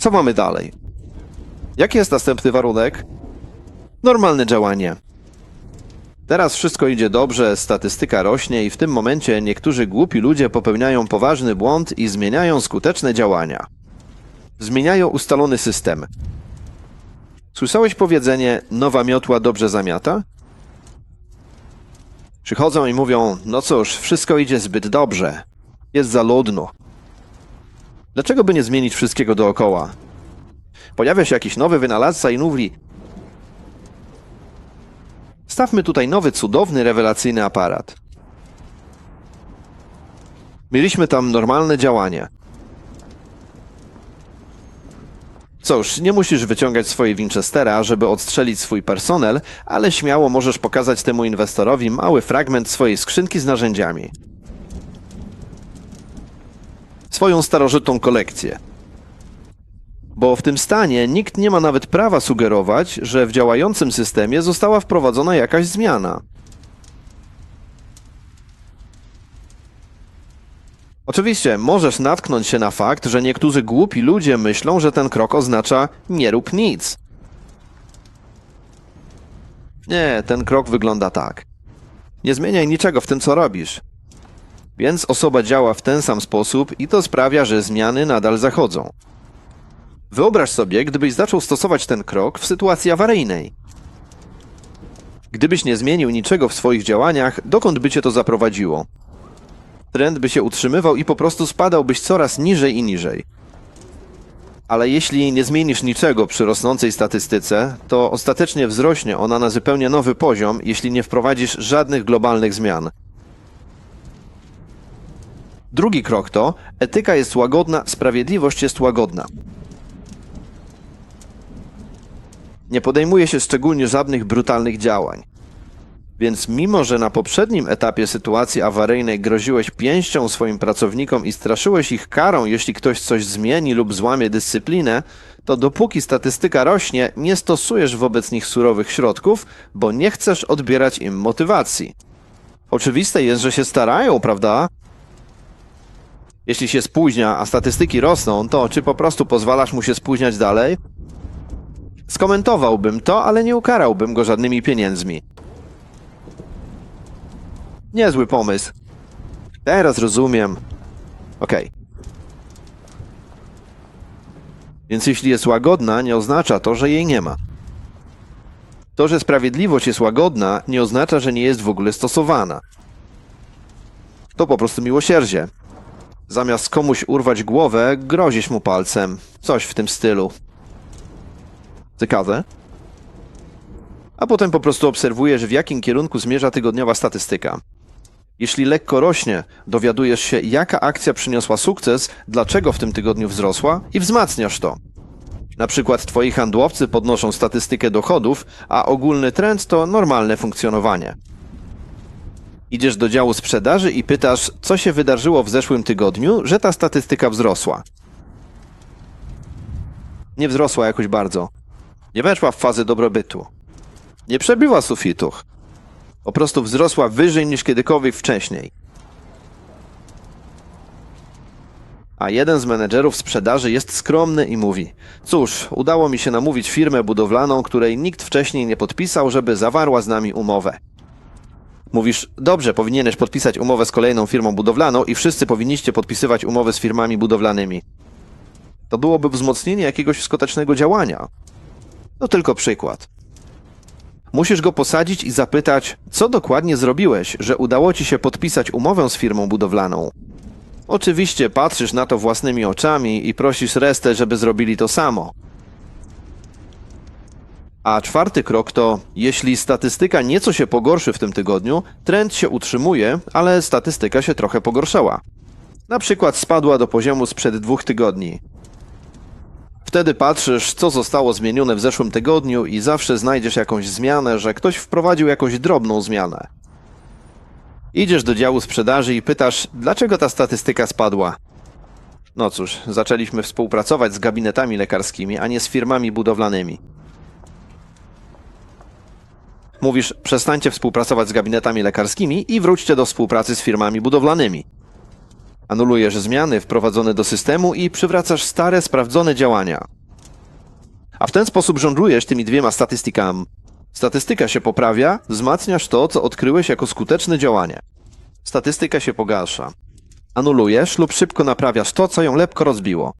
Co mamy dalej? Jaki jest następny warunek? Normalne działanie. Teraz wszystko idzie dobrze, statystyka rośnie i w tym momencie niektórzy głupi ludzie popełniają poważny błąd i zmieniają skuteczne działania. Zmieniają ustalony system. Słyszałeś powiedzenie nowa miotła dobrze zamiata? Przychodzą i mówią: No cóż, wszystko idzie zbyt dobrze. Jest za ludno. Dlaczego by nie zmienić wszystkiego dookoła? Pojawia się jakiś nowy wynalazca i mówi: Stawmy tutaj nowy, cudowny, rewelacyjny aparat. Mieliśmy tam normalne działanie. Cóż, nie musisz wyciągać swojej Winchestera, żeby odstrzelić swój personel, ale śmiało możesz pokazać temu inwestorowi mały fragment swojej skrzynki z narzędziami. Swoją starożytną kolekcję. Bo w tym stanie nikt nie ma nawet prawa sugerować, że w działającym systemie została wprowadzona jakaś zmiana. Oczywiście możesz natknąć się na fakt, że niektórzy głupi ludzie myślą, że ten krok oznacza nie rób nic. Nie, ten krok wygląda tak. Nie zmieniaj niczego w tym, co robisz. Więc osoba działa w ten sam sposób i to sprawia, że zmiany nadal zachodzą. Wyobraź sobie, gdybyś zaczął stosować ten krok w sytuacji awaryjnej. Gdybyś nie zmienił niczego w swoich działaniach, dokąd by cię to zaprowadziło? Trend by się utrzymywał i po prostu spadałbyś coraz niżej i niżej. Ale jeśli nie zmienisz niczego przy rosnącej statystyce, to ostatecznie wzrośnie ona na zupełnie nowy poziom, jeśli nie wprowadzisz żadnych globalnych zmian. Drugi krok to etyka jest łagodna, sprawiedliwość jest łagodna. Nie podejmuje się szczególnie żadnych brutalnych działań. Więc mimo, że na poprzednim etapie sytuacji awaryjnej groziłeś pięścią swoim pracownikom i straszyłeś ich karą, jeśli ktoś coś zmieni lub złamie dyscyplinę, to dopóki statystyka rośnie, nie stosujesz wobec nich surowych środków, bo nie chcesz odbierać im motywacji. Oczywiste jest, że się starają, prawda? Jeśli się spóźnia, a statystyki rosną, to czy po prostu pozwalasz mu się spóźniać dalej? Skomentowałbym to, ale nie ukarałbym go żadnymi pieniędzmi. Niezły pomysł. Teraz rozumiem. Okej. Więc jeśli jest łagodna, nie oznacza to, że jej nie ma. To, że sprawiedliwość jest łagodna, nie oznacza, że nie jest w ogóle stosowana. To po prostu miłosierdzie. Zamiast komuś urwać głowę, grozisz mu palcem. Coś w tym stylu. Ciekawe. A potem po prostu obserwujesz, w jakim kierunku zmierza tygodniowa statystyka. Jeśli lekko rośnie, dowiadujesz się, jaka akcja przyniosła sukces, dlaczego w tym tygodniu wzrosła i wzmacniasz to. Na przykład twoi handlowcy podnoszą statystykę dochodów, a ogólny trend to normalne funkcjonowanie. Idziesz do działu sprzedaży i pytasz, co się wydarzyło w zeszłym tygodniu, że ta statystyka wzrosła. Nie wzrosła jakoś bardzo. Nie weszła w fazę dobrobytu. Nie przebywa sufitów. Po prostu wzrosła wyżej niż kiedykolwiek wcześniej. A jeden z menedżerów sprzedaży jest skromny i mówi: Cóż, udało mi się namówić firmę budowlaną, której nikt wcześniej nie podpisał, żeby zawarła z nami umowę. Mówisz: Dobrze, powinieneś podpisać umowę z kolejną firmą budowlaną i wszyscy powinniście podpisywać umowy z firmami budowlanymi. To byłoby wzmocnienie jakiegoś skutecznego działania. To tylko przykład. Musisz go posadzić i zapytać, co dokładnie zrobiłeś, że udało ci się podpisać umowę z firmą budowlaną. Oczywiście patrzysz na to własnymi oczami i prosisz resztę, żeby zrobili to samo. A czwarty krok to, jeśli statystyka nieco się pogorszy w tym tygodniu, trend się utrzymuje, ale statystyka się trochę pogorszała. Na przykład spadła do poziomu sprzed dwóch tygodni. Wtedy patrzysz, co zostało zmienione w zeszłym tygodniu i zawsze znajdziesz jakąś zmianę, że ktoś wprowadził jakąś drobną zmianę. Idziesz do działu sprzedaży i pytasz, dlaczego ta statystyka spadła. No cóż, zaczęliśmy współpracować z gabinetami lekarskimi, a nie z firmami budowlanymi. Mówisz, przestańcie współpracować z gabinetami lekarskimi i wróćcie do współpracy z firmami budowlanymi. Anulujesz zmiany wprowadzone do systemu i przywracasz stare, sprawdzone działania. A w ten sposób żonglujesz tymi dwiema statystykami. Statystyka się poprawia, wzmacniasz to, co odkryłeś jako skuteczne działanie. Statystyka się pogarsza. Anulujesz lub szybko naprawiasz to, co ją lepko rozbiło.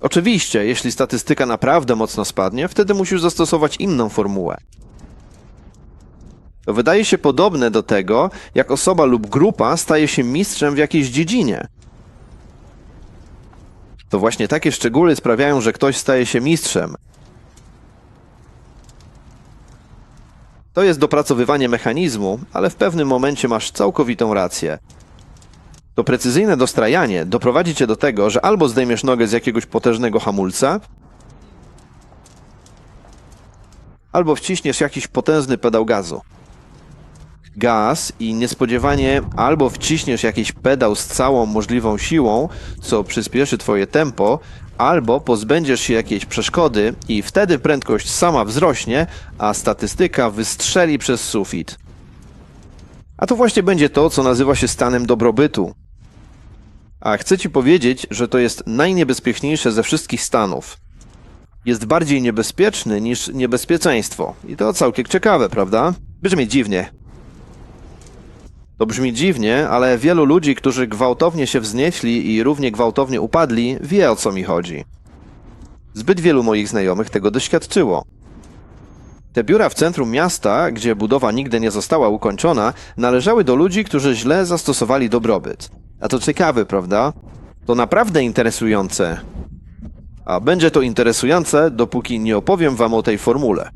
Oczywiście, jeśli statystyka naprawdę mocno spadnie, wtedy musisz zastosować inną formułę. To wydaje się podobne do tego, jak osoba lub grupa staje się mistrzem w jakiejś dziedzinie. To właśnie takie szczegóły sprawiają, że ktoś staje się mistrzem. To jest dopracowywanie mechanizmu, ale w pewnym momencie masz całkowitą rację. To precyzyjne dostrajanie doprowadzi cię do tego, że albo zdejmiesz nogę z jakiegoś potężnego hamulca, albo wciśniesz jakiś potężny pedał gazu. Gaz i niespodziewanie albo wciśniesz jakiś pedał z całą możliwą siłą, co przyspieszy twoje tempo, albo pozbędziesz się jakiejś przeszkody i wtedy prędkość sama wzrośnie, a statystyka wystrzeli przez sufit. A to właśnie będzie to, co nazywa się stanem dobrobytu. A chcę ci powiedzieć, że to jest najniebezpieczniejsze ze wszystkich stanów. Jest bardziej niebezpieczny niż niebezpieczeństwo. I to całkiem ciekawe, prawda? Brzmi dziwnie. To brzmi dziwnie, ale wielu ludzi, którzy gwałtownie się wznieśli i równie gwałtownie upadli, wie o co mi chodzi. Zbyt wielu moich znajomych tego doświadczyło. Te biura w centrum miasta, gdzie budowa nigdy nie została ukończona, należały do ludzi, którzy źle zastosowali dobrobyt. A to ciekawe, prawda? To naprawdę interesujące. A będzie to interesujące, dopóki nie opowiem wam o tej formule.